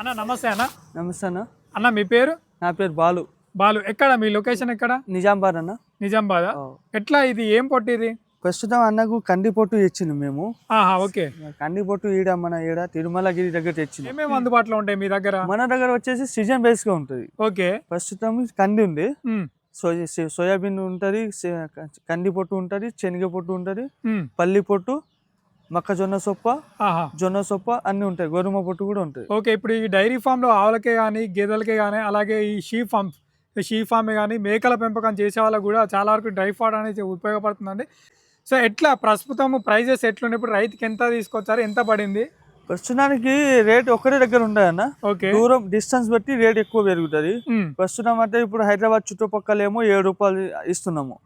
అన్న నమస్తే అన్న. నమస్తే అన్న. అన్న మీ పేరు? నా పేరు బాలు. బాలు ఎక్కడ? మీ లొకేషన్ ఎక్కడ? నిజామాబాద్ అన్న. నిజామాబాద్ ఎట్లా ఇది? ఏం పొట్టి ఇది? ప్రస్తుతం అన్నకు కంది పొట్టు తెచ్చింది మేము. ఓకే. కంది పొట్టు ఈడ మన ఈడ తిరుమలగిరి దగ్గర తెచ్చింది ఏమేమి అందుబాటులో ఉంటాయి మీ దగ్గర? మన దగ్గర వచ్చేసి సీజన్ బేస్గా ఉంటుంది. ఓకే. ప్రస్తుతం కంది ఉంది. సోయాబీన్ ఉంటుంది కంది పొట్టు ఉంటుంది శనగ పొట్టు ఉంటుంది పల్లి పొట్టు మొక్కజొన్న సొప్ప ఆహా. జొన్న సొప్ప అన్ని ఉంటాయి. గోధుమ పొట్టు కూడా ఉంటుంది ఓకే ఇప్పుడు ఈ డైరీ ఫామ్లో ఆవులకే కానీ గేదెలకే కానీ అలాగే ఈ షీ ఫామ్ షీ ఫామ్ కానీ మేకల పెంపకం చేసే వాళ్ళకు కూడా చాలా వరకు డ్రై ఫాడ్ అనేది ఉపయోగపడుతుందండి. సో ఎట్లా ప్రస్తుతం ప్రైజెస్ ఎట్లున్నాయి? ఇప్పుడు రైతుకి ఎంత తీసుకొచ్చారు? ఎంత పడింది? ప్రస్తుతానికి రేట్ ఒకటే దగ్గర ఓకే. దూరం డిస్టెన్స్ బట్టి రేట్ ఎక్కువ పెరుగుతుంది. ప్రస్తుతం అంటే ఇప్పుడు హైదరాబాద్ చుట్టుపక్కల ఏమో ఏడు రూపాయలు ఇస్తున్నాము.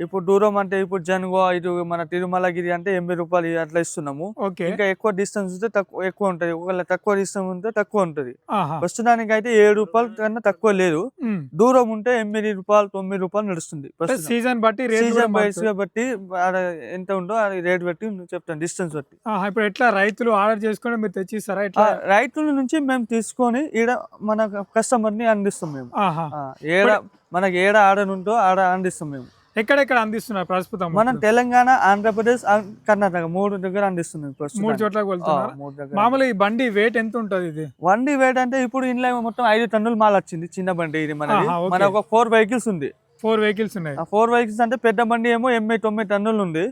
ఇప్పుడు దూరం అంటే ఇప్పుడు జనుగో ఇటు మన తిరుమలగిరి అంటే ఎనభై రూపాయలు అట్లా ఇస్తున్నాము. ఇంకా ఎక్కువ డిస్టెన్స్ ఉంటే తక్కువ ఎక్కువ ఉంటది. ఒకవేళ తక్కువ డిస్టెన్స్ ఉంటే తక్కువ ఉంటది. ప్రస్తుతానికి అయితే ఏడు రూపాయలు కన్నా తక్కువ లేదు. దూరం ఉంటే ఎనిమిది రూపాయలు తొమ్మిది రూపాయలు నడుస్తుంది. సీజన్ బట్టి సీజన్ వైస్ బట్టి ఎంత ఉందో రేట్ బట్టి చెప్తాను డిస్టెన్స్ బట్టి. ఇప్పుడు ఎట్లా రైతులు ఆర్డర్ చేసుకుని మీరు తెచ్చిస్తారా? ఆ, ఎట్లా? రైతుల నుంచి మేము తీసుకొని ఈడ మన కస్టమర్ని అందిస్తాం మేము. ఏడ మనకి ఏడ ఉందో ఆడ అందిస్తాం మేము. ఎక్కడెక్కడ అందిస్తున్నారు ప్రస్తుతం? మనం తెలంగాణ ఆంధ్రప్రదేశ్ కర్ణాటక మూడు దగ్గర అందిస్తున్నాం మూడు దగ్గర మామూలుగా ఈ బండి వెయిట్ ఎంత ఉంటది ఇది? వన్ డి వెయిట్ అంటే ఇప్పుడు ఇంట్లో మొత్తం ఐదు టన్నులు మాల్ వచ్చింది చిన్న బండి ఇది మనది. ఓకే. మన ఒక ఫోర్ వెహికల్స్ ఉంది. ఫోర్ వెహికల్స్ ఉన్నాయి. ఆ ఫోర్ వెహికల్స్ అంటే పెద్ద బండి ఏమో ఎనభై తొమ్మిది టన్నులు ఉంది.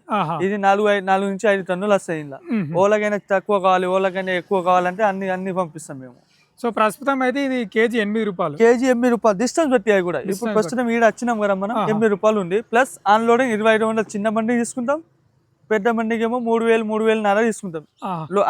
ఇది నాలుగు నాలుగు నుంచి ఐదు టన్నులు వస్తాయి ఇలా. ఓలకైనా తక్కువ కావాలి ఓలకైనా ఎక్కువ కావాలంటే అన్ని అన్ని పంపిస్తాం మేము. సో ప్రస్తుతం అయితే ఇది కేజీ ఎనిమిది రూపాయలు. కేజీ ఎనిమిది రూపాయలు. డిస్టెన్స్ అవి కూడా. ఇప్పుడు ప్రస్తుతం ఈడ వచ్చినాం కదా మనం. ఎనిమిది రూపాయలు ఉంది. ప్లస్ ఆన్లోడింగ్ ఇరవై ఐదు వందలు చిన్న బండి తీసుకుంటాం. పెద్ద ఏమో మూడు వేలు మూడు వేలు నర తీసుకుంటాం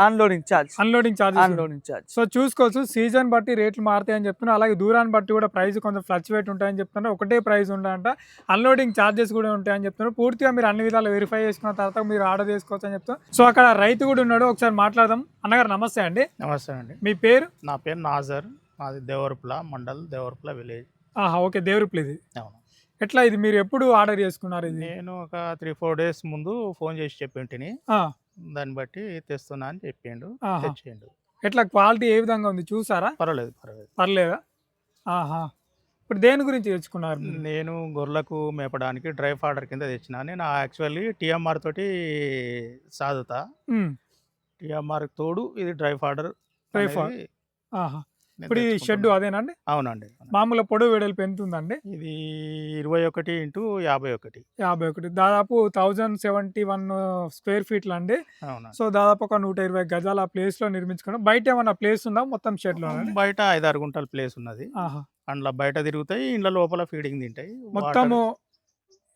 unloading charge unloading charges unloading charge so చూసుకోవచ్చు సీజన్ బట్టి రేట్లు మారుతాయని చెప్తున్నారు. అలాగే దూరాన్ని బట్టి కూడా ప్రైస్ కొంచెం ఫ్లక్చువేట్ ఉంటాయని చెప్తున్నారు. ఒకటే ప్రైస్ ఉంటాయంట అన్లోడింగ్ ఛార్జెస్ కూడా ఉంటాయని చెప్తున్నారు. పూర్తిగా మీరు అన్ని విధాలు వెరిఫై చేసుకున్న తర్వాత మీరు ఆర్డర్ చేసుకోవచ్చు అని చెప్తున్నారు. సో అక్కడ రైతు కూడా ఉన్నాడు. ఒకసారి మాట్లాడదాం. అన్నగారు నమస్తే అండి. నమస్తే అండి. మీ పేరు? నా పేరు నాజర్. మాది దేవరపుల మండల్ దేవరపుల విలేజ్. ఆహా ఓకే దేవుడు ప్లీజ్ అవును. ఎట్లా ఇది? మీరు ఎప్పుడు ఆర్డర్ చేసుకున్నారు ఇది? నేను ఒక త్రీ ఫోర్ డేస్ ముందు ఫోన్ చేసి చెప్పింటిని. ఆ, దాన్ని బట్టి తెస్తున్నా అని చెప్పిండు ఆహా. తెచ్చిండు. ఎట్లా క్వాలిటీ ఏ విధంగా ఉంది? చూసారా? పర్వాలేదు పర్వాలేదు. పర్లేదా? ఆహా. ఇప్పుడు దేని గురించి తెచ్చుకున్నారు మీరు? నేను గొర్రెలకు మేపడానికి డ్రై ఫాడర్ కింద తెచ్చిన. నేను యాక్చువల్లీ టిఎంఆర్ తోటి సాదుతా ఉమ్, టిఎంఆర్ తోడు ఇది డ్రై ఫాడర్ Dry fodder. ఆహా. ఇప్పుడు ఈ షెడ్ అదేనండి అవునండి మామూలు పొడవు వెడల్పు ఎంత ఉందండి ఇది ఇరవై ఒకటి ఇంటూ యాభై ఒకటి యాభై ఒకటి దాదాపు థౌజండ్ సెవెంటీ వన్ స్క్వేర్ ఫీట్లు అండి? సో దాదాపు ఒక నూట ఇరవై గజాల ప్లేస్లో నిర్మించుకున్నాం. బయట ఏమన్నా ప్లేస్ ఉందా మొత్తం షెడ్లో బయట ఐదారు గుంటల ప్లేస్ ఉన్నది. ఆహా. అందులో బయట తిరుగుతాయి ఇండ్ల లోపల ఫీడింగ్ తింటాయి మొత్తము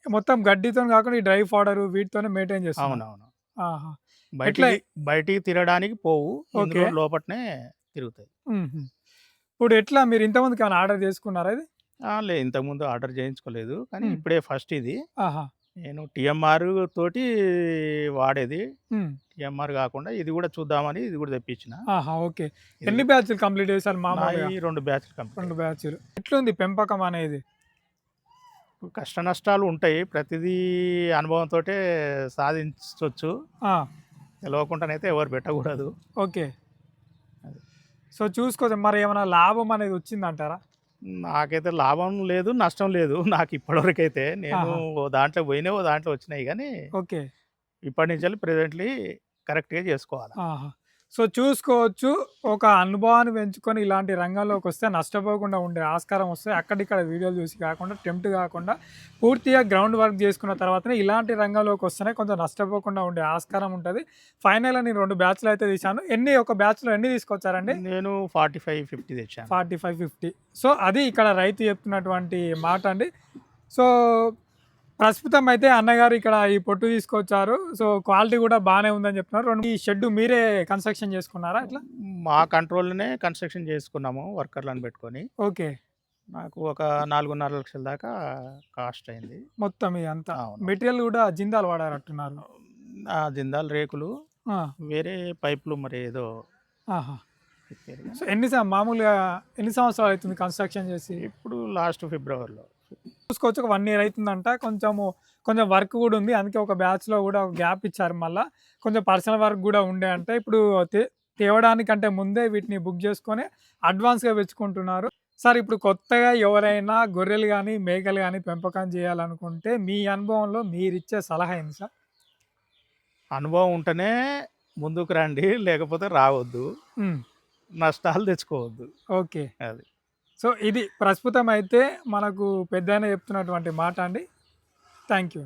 మొత్తం గడ్డితో కాకుండా ఈ డ్రై ఫాడర్ వీటితోనే మెయింటైన్ చేస్తాం అవునవును. ఆహా. బయటికి బయటికి తిరగడానికి పోవు లోపటనే తిరుగుతాయి. ఇప్పుడు ఎట్లా? మీరు ఇంతమందికి ఏమైనా ఆర్డర్ చేసుకున్నారా ఇది? ఆ, లే ఇంతకుముందు ఆర్డర్ చేయించుకోలేదు. కానీ మ్మ్. ఇప్పుడే ఫస్ట్ ఇది. ఆహా! నేను టిఎంఆర్ తోటి వాడేది. టిఎంఆర్ కాకుండా ఇది కూడా చూద్దామని ఇది కూడా తెప్పించిన. ఆహా! ఓకే. ఇది ఎన్ని బ్యాచ్లు కంప్లీట్ చేశారు మామూలుగా? నాయి రెండు బ్యాచ్లు కంప్లీట్ రెండు బ్యాచ్లు. ఎట్లుంది పెంపకం అనేది? కష్ట నష్టాలు ఉంటాయి. ప్రతిదీ అనుభవంతో సాధించవచ్చు ఆ, తెలియకుండానైతే ఎవరు పెట్టకూడదు. ఓకే. సో చూసుకోవచ్చు మరి ఏమైనా లాభం అనేది వచ్చిందంటారా నాకైతే లాభం లేదు నష్టం లేదు నాకు ఇప్పటివరకు అయితే నేను. ఓ దాంట్లో పోయినా ఓ దాంట్లో వచ్చినాయి కానీ ఓకే ఇప్పటి నుంచి ప్రెసెంట్లీ కరెక్ట్గా చేసుకోవాలి ఆహా. సో చూసుకోవచ్చు. ఒక అనుభవాన్ని పెంచుకొని ఇలాంటి రంగంలోకి వస్తే నష్టపోకుండా ఉండే ఆస్కారం వస్తే అక్కడిక్కడ వీడియోలు చూసి కాకుండా టెంప్ట్ కాకుండా పూర్తిగా గ్రౌండ్ వర్క్ చేసుకున్న తర్వాతనే ఇలాంటి రంగంలోకి వస్తేనే కొంచెం నష్టపోకుండా ఉండే ఆస్కారం ఉంటుంది. ఫైనల్గా నేను రెండు బ్యాచ్లు అయితే తీశాను. ఎన్ని ఒక బ్యాచ్లో ఎన్ని తీసుకొచ్చారండి? నేను ఫార్టీ ఫైవ్ ఫిఫ్టీ తెచ్చాను. Forty five fifty. సో అది ఇక్కడ రైతు చెప్తున్నటువంటి మాట అండి సో ప్రస్తుతం అయితే అన్నగారు ఇక్కడ ఈ పొట్టు తీసుకొచ్చారు. సో క్వాలిటీ కూడా బాగానే ఉందని చెప్తున్నారు. రెండు ఈ షెడ్ మీరే కన్స్ట్రక్షన్ చేసుకున్నారా ఇట్లా? మా కంట్రోల్లోనే కన్స్ట్రక్షన్ చేసుకున్నాము వర్కర్లను పెట్టుకొని. ఓకే. నాకు ఒక నాలుగున్నర లక్షల దాకా కాస్ట్ అయింది. మొత్తం ఇదంతా. అవును. మెటీరియల్ కూడా జిందాల్ వాడారంటున్నారు ఆ జిందాల్ రేకులు ఆ, వేరే పైపులు మరి ఏదో ఆహా. సో ఎన్ని సం- మామూలుగా ఎన్ని సంవత్సరాలు అవుతుంది కన్స్ట్రక్షన్ చేసి? ఇప్పుడు లాస్ట్ ఫిబ్రవరిలో. చూసుకోవచ్చు. ఒక వన్ ఇయర్ అవుతుందంట కొంచెము కొంచెం వర్క్ కూడా ఉంది. అందుకే ఒక బ్యాచ్లో కూడా ఒక గ్యాప్ ఇచ్చారు మళ్ళీ. కొంచెం పర్సనల్ వర్క్ కూడా ఉండే అంటే. ఇప్పుడు తేవడానికంటే ముందే వీటిని బుక్ చేసుకొని అడ్వాన్స్గా పెంచుకుంటున్నారు. సార్ ఇప్పుడు కొత్తగా ఎవరైనా గొర్రెలు కానీ మేకలు కానీ పెంపకం చేయాలనుకుంటే మీ అనుభవంలో మీరు ఇచ్చే సలహా ఏంది సార్? అనుభవం ఉంటేనే ముందుకు రండి. లేకపోతే రావద్దు. నష్టాలు తెచ్చుకోవద్దు. ఓకే. అది. సో ఇది ప్రస్తుతం అయితే మనకు పెద్ద చెప్తున్నటువంటి మాట అండి. Thank you